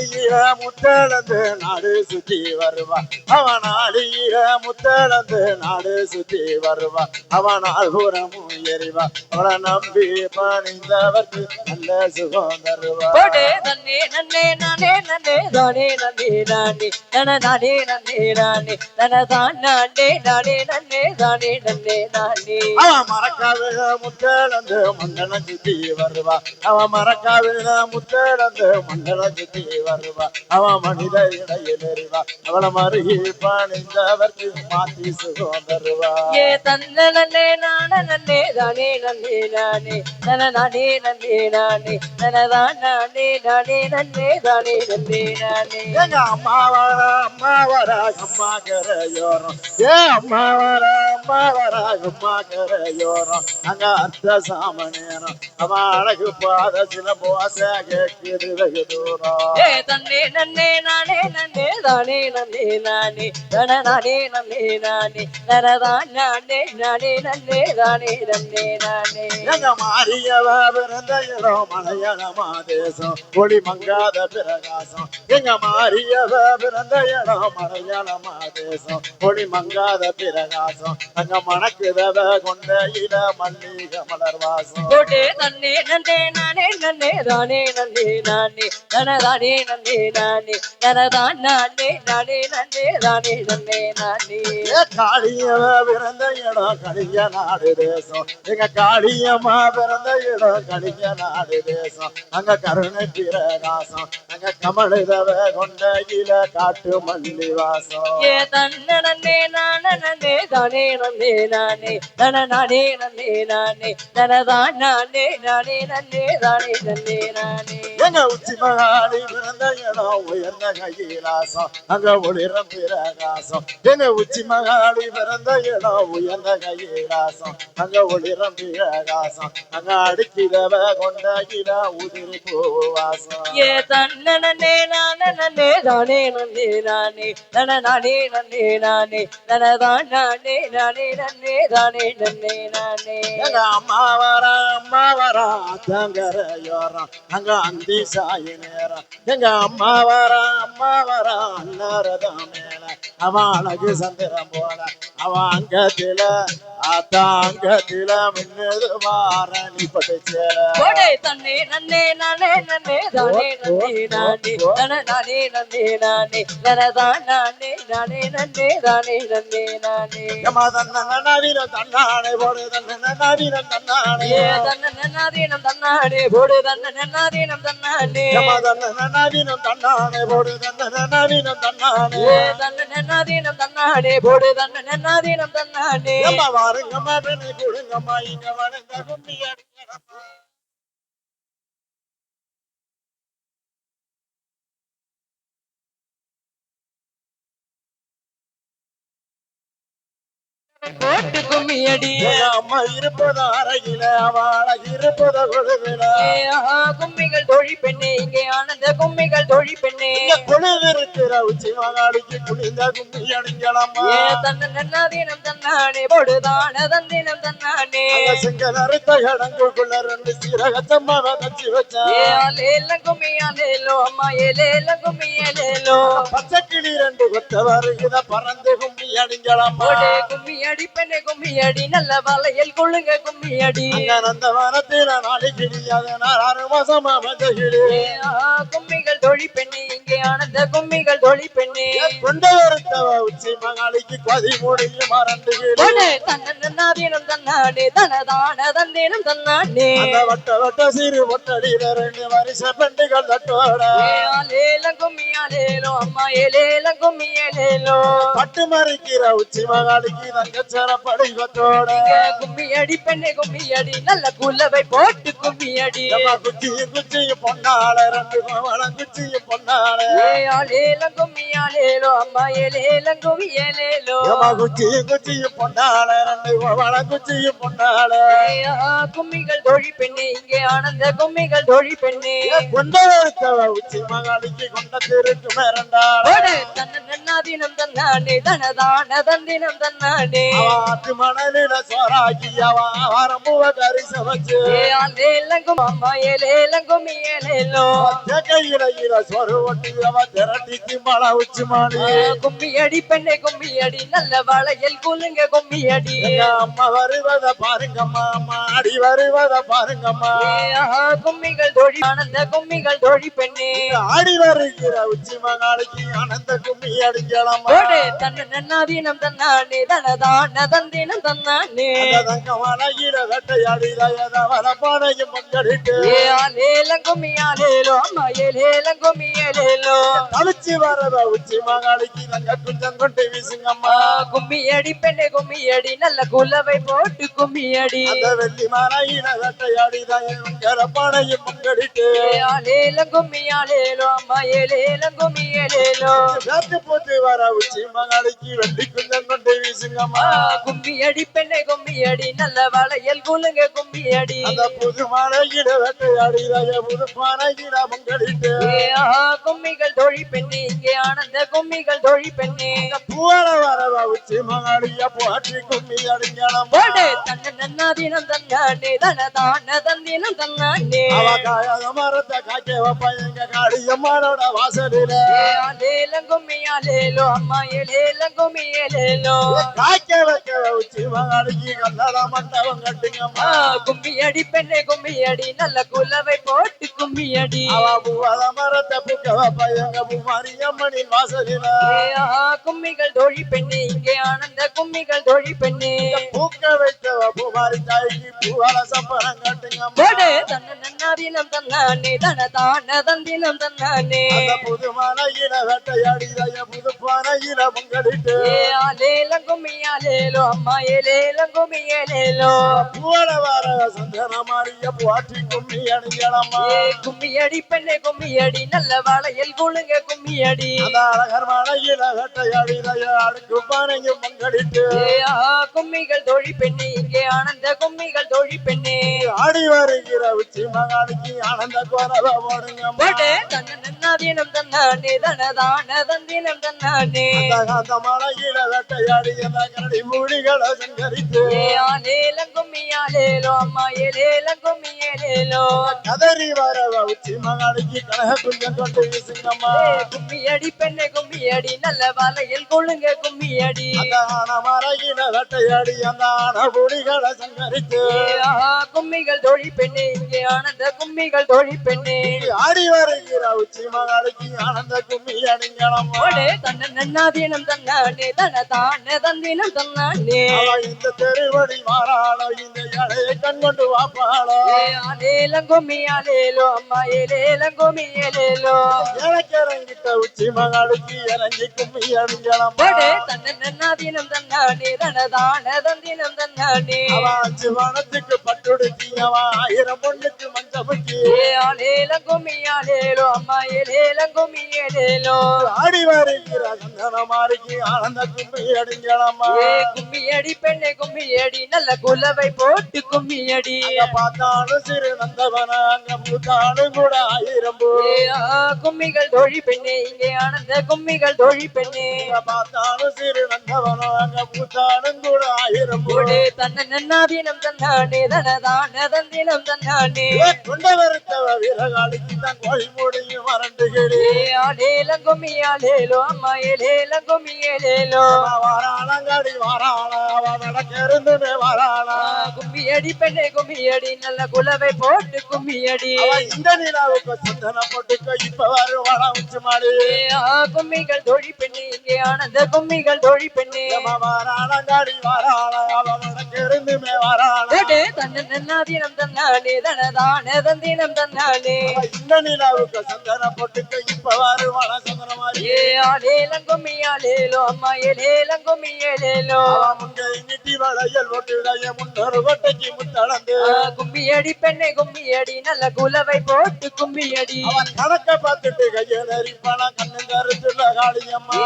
நாடியில முத்தளந்து நாடு சுத்தி வருவா அவன் நாடியில முத்தளந்து நாடு சுத்தி வருவா அவன் ஆள்புறமும் எறிவா அவளை நம்பி பணிந்தவர்க்கு நல்ல சுகம் தருவா போடு தன்னே நன்னே நானே நன்னே தானே நன்னே நானே நன நானே நன்னே நானே நன தான் நானே நானே நன்னே தானே நன்னே நானே அவன் மறக்காவில முத்தளந்து மண்டலம் சுத்தி வருவா அவன் மறக்காவில முத்தளந்து மண்டலம் சுத்தி வருவா அவன் மனித இடையில் எறிவா அவளை மருகி பணிந்தவர்க்கு மாத்தி சுகம் தருவா ஏ தன்ன நன்னே நான நன்னே தானே நன்னே நானே நன நானே நன்னே நானே நன தான் நானே நானே நன்னே தானே நன்னே நானே எங்க அம்மா வர அம்மா வர அம்மா கரையோரம் ஏ அம்மா வர அம்மா வர அம்மா கரையோரம் அங்க அர்த்த சாம நேரம் அவன் அழகு பாத சில போச கேட்குது வெகு தூரம் ஏ தன்னே நன்னே நானே நன்னே தானே நன்னே நானே நன நானே நன்னே நானே நன தான் நானே நானே நன்னே தானே நானே எங்க மாரியவ பிறந்த இடம் மலையாளமா தேசம் ஒளி மங்காத பிரகாசம் எங்க மாரியவ பிறந்த இடம் மலையாளமா தேசம் ஒளி மங்காத பிரகாசம் அங்க மணக்குதவ கொண்ட இட மல்லிக மலர் வாசம் போட்டு நன்னே நன்னே நானே நன்னே தானே நன்னே நானே நனதானே நன்னே நானே நனதான் நானே நானே நன்னே நன்னே நானே. காளியவ பிறந்த இடம் கலிய நாடு தேசம். எங்க காளியம்மா பிறந்த இடம் கலிங்க நாடு தேசம். அங்க கருணை பிரகாசம் இல காட்டு மல்லி வாசம் ஏ தன்ன நன்னே நான நன்னே தானே நன்னே நானே நன நானே நன்னே நானே நனதான் நானே நானே நன்னே தானே நன்னே நானே. எங்க உச்சி மகாளி பிறந்த இடம் உயர்ந்த கையிலாசம் அங்க ஒளிரம் பிரகாசம். எங்க உச்சி மகாளி பிறந்த இடம் உயர்ந்த கையிலாசம் அங்க ஒளிரம் பிரகாசம். அங்க அடுக்கிறவ கொண்ட இட உதிரி பூவாசம். ஏ தன்ன நன்னே நான நன்னே தானே நன்னே நானே. நன நானே நன்னே நானே. நனதான் நானே நானே நன்னே தானே நன்னே நானே. அம்மா வர அம்மா வர அத்தங்கரையோரம் அங்க அந்தி சாயி நேரம் எங்க அம்மா வர அம்மா வர அன்னரதம் மேல. அவன் அழகு சந்திரம் போல. அவன் அங்கத்தில அத்தாங்கத்தில மின்னது வாரணி பட்டு சேல போடே தன்னே நன்னே நானே நன்னே தானே நன்னே நானே நன நானே நன்னே நானே நனதான் நானே நானே நன்னே தானே நன்னே நானே. ஏமா தன்ன நவீன தன்னானே போடு தன்ன நவீன தன்னானே ஏ தன்ன நன்னாதீனம் தன்னானே போடு தன்ன நன்னாதீனம் தன்னானே ஏமா தன்ன நவீன தன்னானே போடு தன்ன நவீன தன்னானே ஏ தன்ன நன்னாதீனம் தன்னானே போடு தன்ன நன்னாதீனம் தன்னானே ஏம்மா வாருங்கம்மா பெண்ணை கொடுங்கம்மா இங்க வணங்க கும்மி போட்டு கும்மியடி அம்மா இருப்பது அறையில? அவள இருப்பது கொழுவில கும்மிகள் தோழி பெண்ணே. இங்கே ஆனந்த கும்மிகள் தோழி பெண்ணே. கொழுவிருக்கிற உச்சி மகாளிக்கு குளிந்த கும்மி அடிங்களம்மா ஏ தன்ன நன்னாதீனம் தன்னானே. போடு தான தந்தினம் தன்னானே. அந்த சிங்கல் அறுத்த இடங்குக்குள்ள ரெண்டு சீரகத்தம்மா வதச்சி வச்சேன் ஏ அலேல கும்மி அலேலோ அம்மா ஏலேல கும்மி ஏலேலோ. பச்சை கிளி ரெண்டு கொத்த வருகிற பறந்து கும்மி அடிங்களம்மா போடு கும்மி அடி பெண்ணே கும்மி அடி நல்ல வலையில் கொள்ளுங்க கும்மி அடி அங்க நந்த வனத்தில நாளை கிளி அதனால் ஆறு மாசமா மஞ்ச கிளி. ஏ ஆஹா கும்மிகள் தோழி பெண்ணே. கும்மிகள் தோழி பெண்ணே. கொண்டு வருத்தவ உச்சி மகாளிக்கு கொதி முடியும் மறந்து கிளி போடு தன்ன நன்னாதீனம் தன்னானே தனதான தந்தீனம் தன்னானே அந்த வட்ட வட்ட சிறு ஒட்டடியில ரெண்டு வருஷ பெண்டுகள் தட்டோட. ஏ அலேல கும்மி அலேலோ அம்மா ஏலேல கும்மி ஏலேலோ பட்டு மறிக்கிற உச்சி மகாளிக்கு தங்கச்சர படிவத்தோட இங்க கும்மி அடி பெண்ணே கும்மி அடி நல்ல புல்லவை போட்டு கும்மி அடி நம்ம குச்சியும் குச்சியும் பொன்னால ரெண்டு கோவளம் குச்சியும் குச்சியும் பொன்னால குச்சியும் பொன்னால கும்மிகள் தோழி பெண்ணே இங்கே ஆனந்த கும்மிகள் தோழி பெண்ணே. கொண்ட ஒருத்தவ உச்சி மகாளிக்கு கொண்ட கண்ணத்திற்கு மிரண்டாள். ஓடு தன்ன நன்னாதீனம் தன்னானே தனதான தந்தினம் தன்னானே. ஆத்து மணலில சோறாக்கி அவ வரம்புவ கறி சமைச்சு ஏ ஆலேலங்கும் அம்மா ஏலேலங்கும் ஏலேலோ கையில இல சொரு ஒட்டி அவ திரட்டி திம்பள உச்சி மாடி கும்மி அடி பெண்ணே கும்மி அடி நல்ல வளையல் குலுங்க கும்மி அடி அம்மா வருவத பாருங்கம்மா அடி வருவத பாருங்கம்மா. கும்மிகள் தோழி ஆனந்த கும்மிகள் தோழி பெண்ணே. ஆடி வருகிற உச்சி மகாளிக்கு ஆனந்த கும்மி அடிக்கலாமா தன்ன நன்னாதீனம் தன்னானே தனதான தந்தினம் தன்னானே. தங்க மலையில வெட்டையாடி தயத பானையும் மக்களிட்டு ஏ ஆலேலங்கும்மி ஆலேலோ அம்மா ஏலேலங்கும்மி ஏலேலோ. தளிச்சு வரவ உச்சி மகாளிக்கு தங்க குஞ்சம் கொண்டு வீசுங்கம்மா. கும்மி அடி பெண்ணே கும்மி அடி நல்ல குலவை போட்டு கும்மி அடி அந்த வெள்ளி மலையில வெட்டையாடி தயங்கிற பானையும் மக்களிட்டு ஆலேலம் கும்மி ஆலேலோ அம்மா ஏலேலம் கும்மி ஏலேலோ வேட்டு போட்டு வர உச்சி மகாளிக்கு வெள்ளி குஞ்சம் கொண்டு வீசுங்கம்மா. கும்மி அடி பெண்ணே கும்மி அடி நல்ல வளையல் குலுங்க கும்மி அடி அந்த புது மலையில வெட்டையாடி தய புது ஏ ஆஹா கும்மிகள் தொழி பெண்ணே இங்கே ஆனந்த கும்மிகள் தொழி பெண்ணே. பூவள வரவா உச்சி மகாடிய போற்றி கும்மி அடிக்கலாமா போடே தன்ன நன்னாதீனம் தன்னானே தனதான தந்தினம் தன்னானே அவ காயாத மரத்தை காய்க்க வைப்பா காளியம்மானோட வாசலில ஏ அம்மா ஏலேலம் கும்மி ஏலேலோ வைக்க உச்சி மகாடிக்கு கல்லட மண்டபம் கட்டுங்கம்மா கும்மி அடி பெண்ணே கும்மி அடி நல்ல குலவை போட்டு கும்மி அடி. அவ பூவத மரத்தை புக்க வைப்பா எங்க பூமாரியம்மனின் வாசலில. கும்மிகள் தோழி பெண்ணே இங்கே ஆனந்த கும்மிகள் தோழி பெண்ணே. பூக்க வைக்க பூமாரி தாய்க்கு பூவர சப்பரம் கட்டுங்கம்மா போடு தன்ன நன்னாதீனம் தன்னானே தனதான தந்தினம் தன்னானே அந்த புது மலையில வேட்டையாடி தய புது பானையில முங்கடிட்டு ஏ ஆலேலம் கும்மி ஆலேலோ அம்மா ஏலேலம் கும்மி ஏலேலோ பூவர வர சந்தன மாறிய போற்றி கும்மி அணிகளம்மா ஏ கும்மி அடி பெண்ணே கும்மி அடி நல்ல வளையல் குழுங்க கும்மி அடி. அந்த அழகர் மலையில வேட்டையாடி தய அடுக்கு பானையும் முங்கடிட்டு ஏ கும்மிகள் தோழி பெண்ணே இங்கே ஆனந்த கும்மிகள் தோழி பெண்ணே. ஆடி வருகிற உச்சி மகாளிக்கு ஆனந்த கோரவ போடுங்கம்மா. போடு தன்ன நன்னாதீனம் தன்னானே தனதான தந்தினம் தன்னானே. அந்த மலையில வேட்டையாடி அந்த கரடி மூடிகளை சங்கரித்து. ஏ ஆலேலம் கும்மி ஆலேலோ அம்மா ஏலேலம் கும்மி ஏலேலோ கதறி வரவ உச்சி மகாளிக்கு கனக குஞ்சம் கொண்டு வீசுங்கம்மா. ஏ கும்மி அடி பெண்ணே கும்மி அடி நல்ல வலையில் கொள்ளுங்க கும்மி அடி அந்த ஆன மலையில வேட்டையாடி அந்த ஆன மூடிகளை சங்கரித்து. கும்மிகள் தோழி பெண்ணே இங்கே ஆனந்த கும்மிகள் தோழி பெண்ணே. ஆடி வருகிற உச்சி மகாளிக்கு ஆனந்த கும்மி அணிங்களம்மா ஓடு தன்ன நன்னாதீனம் தன்னானே தன தான தந்தினம் தன்னானே. இந்த தெருவடி மாறாளோ இந்த இலையை கண் கொண்டு வாப்பாளோ? ஏ ஆலேலம் கும்மி ஆலேலோ அம்மா ஏலேலம் கும்மி ஏலேலோ. எனக்கு இறங்கிட்ட உச்சி மகாளுக்கு இறங்கி கும்மி அணிங்களம்மா ஓடு தன்ன நன்னாதீனம் தன்னானே தன தான தந்தினம் தன்னானே. அவ அஞ்சு வனத்துக்கு பட்டுடுத்தி அவ ஆயிரம் பொண்ணுக்கு மஞ்சமுக்கி ஏ ஆலேலம் கும்மி ஆலேலோ அம்மா ஏலேலம் கும்மி ஏலேலோ ஆடி வருகிற சந்தன மாறிக்கு ஆனந்த கும்மி அடிங்களம்மா ஏ கும்மி அடி பெண்ணே கும்மி அடி நல்ல குலவை போட்டு கும்மி அடி. பார்த்தாலும் சிறு நந்தவன அங்க பூத்தாலும் கூட ஆயிரம் கும்மிகள் தோழி பெண்ணே இங்கே ஆனந்த கும்மிகள் தோழி பெண்ணே. பார்த்தாலும் சிறு நந்தவன அங்க பூத்தாலும் கூட. ஆயிரம் ஓடு தன்ன நன்னாதீனம் தன்னானே தனதான தந்தினம் தன்னானே ஏ, கொண்டவருத்தவ வீரகாலிக்கு தான் கோழி மூடியும் மறந்துகிடு ஏ ஆலேலம் கும்மி ஆலேலோ அம்மா ஏலேலம் கும்மி ஏலேலோ வாராளங்காடி வாராள அவ நடக்கிருந்துமே வாராள. கும்மி அடி பெண்ணே கும்மி அடி நல்ல குலவை போட்டு கும்மி அடி இந்த நிலாவுக்கு சந்தன போட்டுக்க இப்ப வருவாள கும்மிகள் தோழி பெண்ணே இங்கே ஆனந்த கும்மிகள் தோழி பெண்ணே. வாராளங்காடி வாராள அவ நடக்கிருந்துமே வாராள. ஓடு தன்ன நன்னாதீனம் தன்னானே தனதான தந்தினம் தன்னானே அவ இந்த நிலாவுக்கு சந்தன போட்டுக்க இப்ப சந்தன மாறி ஏ ஆலேலம் கும்மி ஆலேலோ அம்மா ஏலேலம் கும்மி ஏலேலோ முங்கை வளையல் ஒட்டுடைய முன்னொரு கொட்டைக்கு முத்தளந்து. ஆ, கும்மி அடி பெண்ணே கும்மி அடி நல்ல குலவை போட்டு கும்மி அடி அவன் கணக்க பார்த்துட்டு கையில் எரிப்பான கண்ணு கருத்துள்ள காளியம்மா.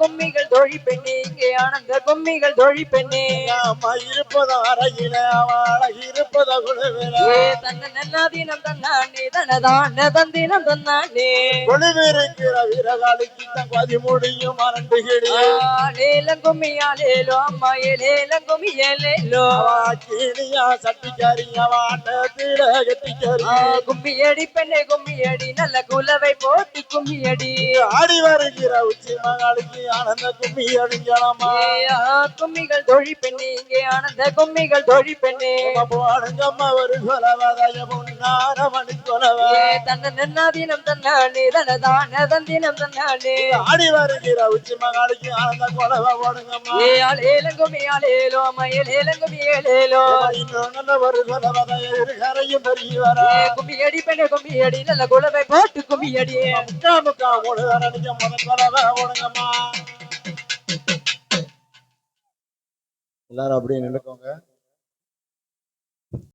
கும்மிகள் தோழி பெண்ணே இங்கே ஆனந்த கும்மிகள் தோழி பெண்ணே. அம்மா இருப்பத அறையில அவன் அழகி இருப்பத குழுவில. தன்ன நன்னாதீனம் தன்னானே தனதான தந்தினம் தன்னானே. குளிர் விறுவிறுக்கிற வீரகாலிக்கு தன் கதி முடியும் அரண்டு கிளியே ஆலேலம் கும்மி ஆலேலோ அம்மா ஏலேலம் கும்மி ஏலேலோ கீழியா சட்டிக்காரியா வாட்டத்தில கட்டிக்காரி கும்மி அடி பெண்ணே கும்மி அடி நல்ல குலவை போட்டு கும்மி அடி ஆடி வருகிற உச்சி மகளுக்கு ஆனந்த கும்மி அடிக்கலாமா ஏயா, கும்மிகள் தொழி பெண்ணே இங்கே ஆனந்த கும்மிகள் தொழி பெண்ணே. போடுங்கம்மா ஒரு கொலவதைய முன்னார மணி கொலவ தன்ன நன்னாதீனம் தன்னானே தனதான தந்தினம் தன்னானே ஆடி வருகிற உச்சி மகளுக்கு ஆனந்த கொலவ போடுங்கம்மா. ஏ ஆலேலம் கும்மி ஆலேலோ அம்மா ஏலேலம் ஏலேலோ நல்ல ஒரு கரையும் அடி நல்ல போட்டு முக்கா முக்கா மூணு எல்லாரும் அப்படியே நின்றுக்கோங்க.